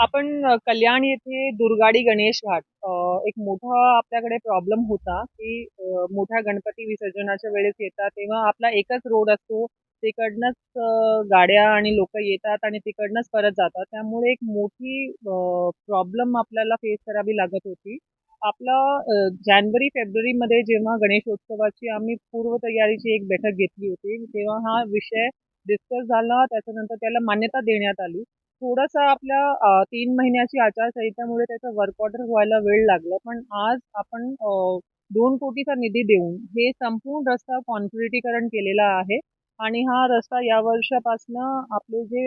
आपण अ, कल्याण येथे दुर्गाडी गणेश घाट अ, एक मोठा आपल्याकडे प्रॉब्लेम होता की अ, मोठ्या गणपती विसर्जनाच्या वेळेस येतात तेव्हा आपला एकच रोड असतो. तिकडनंच अ, गाड्या आणि लोक येतात आणि तिकडनंच परत जातात. त्यामुळे एक मोठी प्रॉब्लेम आपल्याला फेस करावी लागत होती. आपला अ, जानेवारी फेब्रुवारीमध्ये जेव्हा गणेशोत्सवाची आम्ही पूर्वतयारीची एक बैठक घेतली होती तेव्हा हा विषय डिस्कस झाला. त्याच्यानंतर त्याला मान्यता देण्यात आली. थोडंसं आपल्या तीन महिन्याची आचारसंहितेमुळे त्याचं वर्क ऑर्डर व्हायला वेळ लागला. पण आज आपण दोन कोटीचा निधी देऊन हे संपूर्ण रस्ता कॉन्क्रिटीकरण केलेला आहे. आणि हा रस्ता या वर्षापासनं आपले जे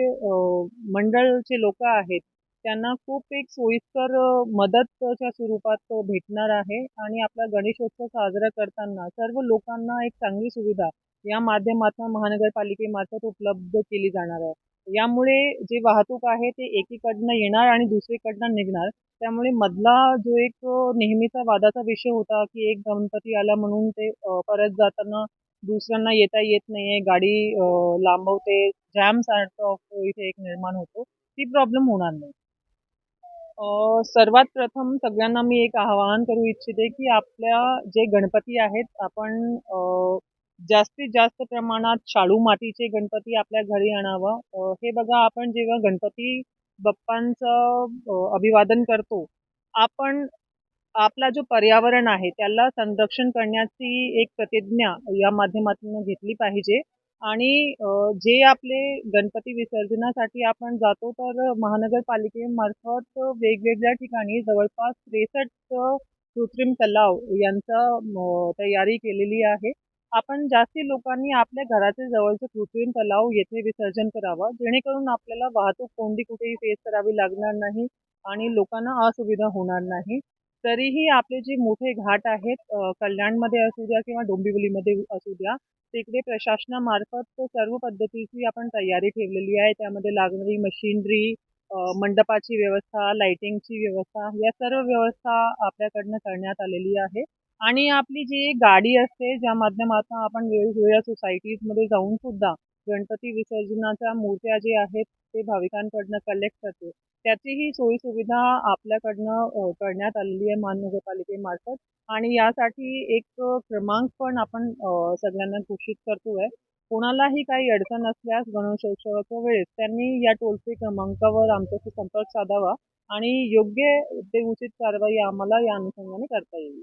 मंडळचे लोक आहेत त्यांना खूप एक सोयीस्कर मदतच्या स्वरूपात भेटणार आहे. आणि आपला गणेशोत्सव साजरा करताना सर्व लोकांना एक चांगली सुविधा या माध्यमातून महानगरपालिकेमार्फत उपलब्ध केली जाणार आहे. यामुळे जे वाहतूक आहे ते एकीकडनं येणार आणि दुसरीकडनं निघणार. त्यामुळे मधला जो एक नेहमीचा वादाचा विषय होता की एक गणपती आला म्हणून ते परत जाताना दुसऱ्यांना येता येत नाहीये गाडी लांबवते जॅम सारखं इथे एक निर्माण होतो ती प्रॉब्लेम होणार नाही. सर्वात प्रथम सगळ्यांना मी एक आवाहन करू इच्छिते की आपल्या जे गणपती आहेत आपण जास्तीत जास्त प्रमाणात शाडू मातीचे गणपती आपल्या घरी आणावं. हे बघा आपण जेव्हा गणपती बाप्पांचं अभिवादन करतो आपण आपला जो पर्यावरण आहे त्याला संरक्षण करण्याची एक प्रतिज्ञा या माध्यमातून घेतली पाहिजे. आणि जे आपले गणपती विसर्जनासाठी आपण जातो तर महानगरपालिकेमार्फत वेगवेगळ्या ठिकाणी जवळपास त्रेसष्ट कृत्रिम तलाव यांचा तयारी केलेली आहे. आपण जास्ती लोकांनी आपल्या घराच्या जवळचे कृत्रिम तलाव येथे विसर्जन करावं जेणेकरून आपल्याला वाहतूक कोंडी कुठेही फेस करावी लागणार नाही आणि लोकांना असुविधा होणार नाही. तरीही आपले जे मोठे घाट आहेत कल्याणमध्ये असू द्या किंवा डोंबिवलीमध्ये असू द्या तिकडे प्रशासनामार्फत सर्व पद्धतीची आपण तयारी ठेवलेली आहे. त्यामध्ये लागणारी मशिनरी मंडपाची व्यवस्था लाइटिंगची व्यवस्था या सर्व व्यवस्था आपल्याकडनं करण्यात आलेली आहे. आणि आपली जी गाडी असते ज्या माध्यमातून आपण वेगवेगळ्या सोसायटीजमध्ये जाऊन सुद्धा गणपती विसर्जनाच्या मूर्त्या जे आहेत ते भाविकांकडनं कलेक्ट करतो. त्याचीही सोयीसुविधा आपल्याकडनं करण्यात आलेली आहे महानगरपालिकेमार्फत. आणि यासाठी एक क्रमांक पण आपण सगळ्यांना घोषित करतो आहे कोणालाही काही अडचण असल्यास गणेशोत्सवाच्या वेळेस त्यांनी या टोल फ्री क्रमांकावर आमच्याशी संपर्क साधावा आणि योग्य ते उचित कारवाई आम्हाला या अनुषंगाने करता येईल.